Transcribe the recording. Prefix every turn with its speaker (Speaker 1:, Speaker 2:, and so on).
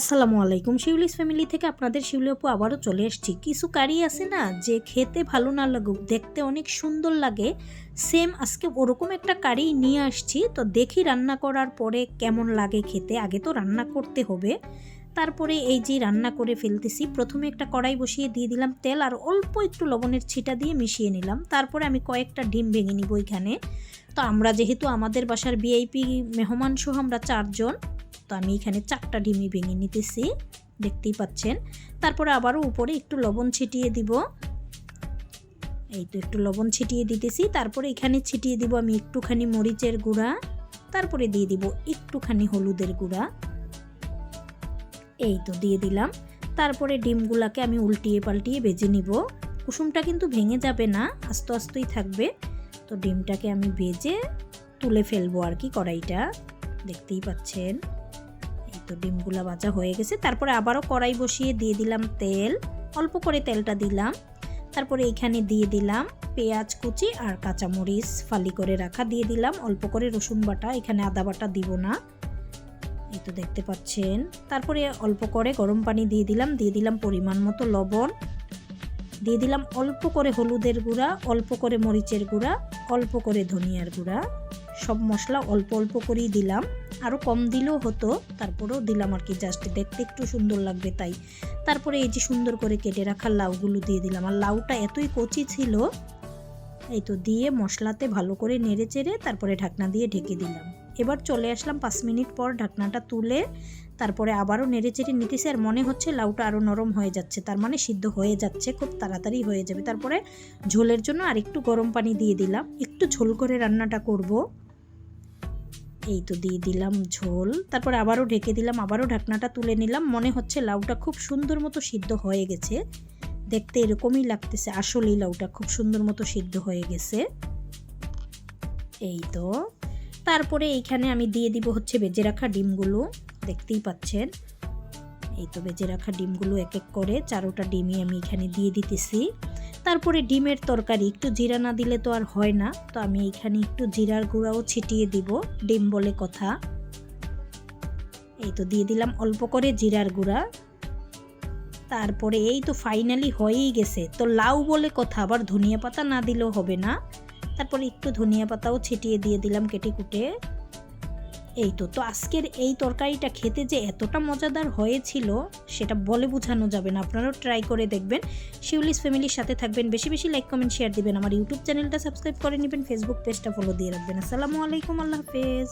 Speaker 1: আসসালামু আলাইকুম। শিউলিস ফ্যামিলি থেকে আপনাদের শিউলি আপু আবারও চলে এসেছি। কিছু কারি আছে না যে খেতে ভালো না লাগুক, দেখতে অনেক সুন্দর লাগে। সেম আজকে ওরকম একটা কারি নিয়ে আসছি। তো দেখি রান্না করার পরে কেমন লাগে খেতে। আগে তো রান্না করতে হবে। তারপরে এই যে রান্না করে ফেলতেছি, প্রথমে একটা কড়াই বসিয়ে দিয়ে দিলাম তেল আর অল্প একটু লবণের ছিটা দিয়ে মিশিয়ে নিলাম। তারপরে আমি কয়েকটা ডিম ভেঙে নিব এখানে। তো আমরা যেহেতু আমাদের বাসার ভিআইপি মেহমান সহ আমরা চারজন তো আমি এখানে চারটা ডিমই ভেঙে নিতেছি, দেখতেই পাচ্ছেন। তারপরে আবারও উপরে একটু লবণ ছিটিয়ে দিব। এই তো একটু লবণ ছিটিয়ে দিতেছি, তারপরে এখানে ছিটিয়ে দিব আমি একটুখানি মরিচের গুঁড়া, তারপরে দিয়ে দিব একটুখানি হলুদের গুঁড়া। এই তো দিয়ে দিলাম, তারপরে ডিমগুলাকে আমি উল্টিয়ে পাল্টিয়ে ভেজে নিব। কুসুমটা কিন্তু ভেঙে যাবে না, আস্তে আস্তেই থাকবে। তো ডিমটাকে আমি ভেজে তুলে ফেলব আর কি কড়াইটা, দেখতেই পাচ্ছেন। তো ডিমগুলা ভাজা হয়ে গেছে। তারপরে আবারও কড়াই বসিয়ে দিয়ে দিলাম তেল। অল্প করে তেলটা দিলাম। তারপরে এখানে দিয়ে দিলাম পেঁয়াজ, কুচি আর কাঁচামরিচ ফালি করে রাখা। দিয়ে দিলাম অল্প করে রসুন বাটা। এখানে আদা বাটা দিব না। এই তো দেখতে পাচ্ছেন। তারপরে অল্প করে গরম পানি দিয়ে দিলাম। দিয়ে দিলাম পরিমাণ মতো লবণ। দিয়ে দিলাম অল্প করে হলুদের গুঁড়া, অল্প করে মরিচের গুঁড়া, অল্প করে ধনিয়ার গুঁড়া। সব মশলা অল্প অল্প করেই দিলাম। আরও কম দিলেও হতো, তারপরেও দিলাম আর কি জাস্ট দেখতে একটু সুন্দর লাগবে তাই। তারপরে এই যে সুন্দর করে কেটে রাখা লাউগুলো দিয়ে দিলাম। আর লাউটা এতই কচি ছিল, এই তো দিয়ে মশলাতে ভালো করে নেড়ে চেড়ে তারপরে ঢাকনা দিয়ে ঢেকে দিলাম। এবার চলে আসলাম পাঁচ মিনিট পর ঢাকনাটা তুলে, তারপরে আবারও নেড়ে চেড়ে নিতেছি। আর মনে হচ্ছে লাউটা আরও নরম হয়ে যাচ্ছে, তার মানে সিদ্ধ হয়ে যাচ্ছে, খুব তাড়াতাড়ি হয়ে যাবে। তারপরে ঝোলের জন্য আর একটু গরম পানি দিয়ে দিলাম। একটু ঝোল করে রান্নাটা করব। এই তো দিয়ে দিলাম ঝোল। তারপরে আবারও ঢেকে দিলাম, আবারও ঢাকনাটা তুলে নিলাম। মনে হচ্ছে লাউটা খুব সুন্দর মতো সিদ্ধ হয়ে গেছে। দেখতে এরকমই লাগতেছে, আসলেই লাউটা খুব সুন্দর মতো সিদ্ধ হয়ে গেছে। এই তো। তারপরে এইখানে আমি দিয়ে দিব হচ্ছে বেজে রাখা ডিমগুলো, দেখতেই পাচ্ছেন। এই তো বেজে রাখা ডিমগুলো এক এক করে, চারোটা ডিমই আমি এখানে দিয়ে দিতেছি। তারপরে ডিমের তরকারি, একটু জিরা না দিলে তো আর হয় না। তো আমি এখানে একটু জিরার গুঁড়াও ছিটিয়ে দিব, ডিম বলে কথা। এই তো দিয়ে দিলাম অল্প করে জিরার গুঁড়া। তারপরে এই তো ফাইনালি হয়েই গেছে। তো লাউ বলে কথা, আবার ধনিয়া পাতা না দিলেও হবে না। তারপরে একটু ধনিয়া পাতাও ছিটিয়ে দিয়ে দিলাম কেটে কুটে। এই তো তো আজকের এই তরকারিটা খেতে যে এতটা মজাদার হয়েছিল, সেটা বলে বোঝানো যাবে না। আপনারাও ট্রাই করে দেখবেন। শিউলিস ফ্যামিলির সাথে থাকবেন। বেশি বেশি লাইক কমেন্ট শেয়ার দিবেন। আমার ইউটিউব চ্যানেলটা সাবস্ক্রাইব করে নেবেন। ফেসবুক পেজটা ফলো দিয়ে রাখবেন। আসসালামু আলাইকুম। আল্লাহ হাফেজ।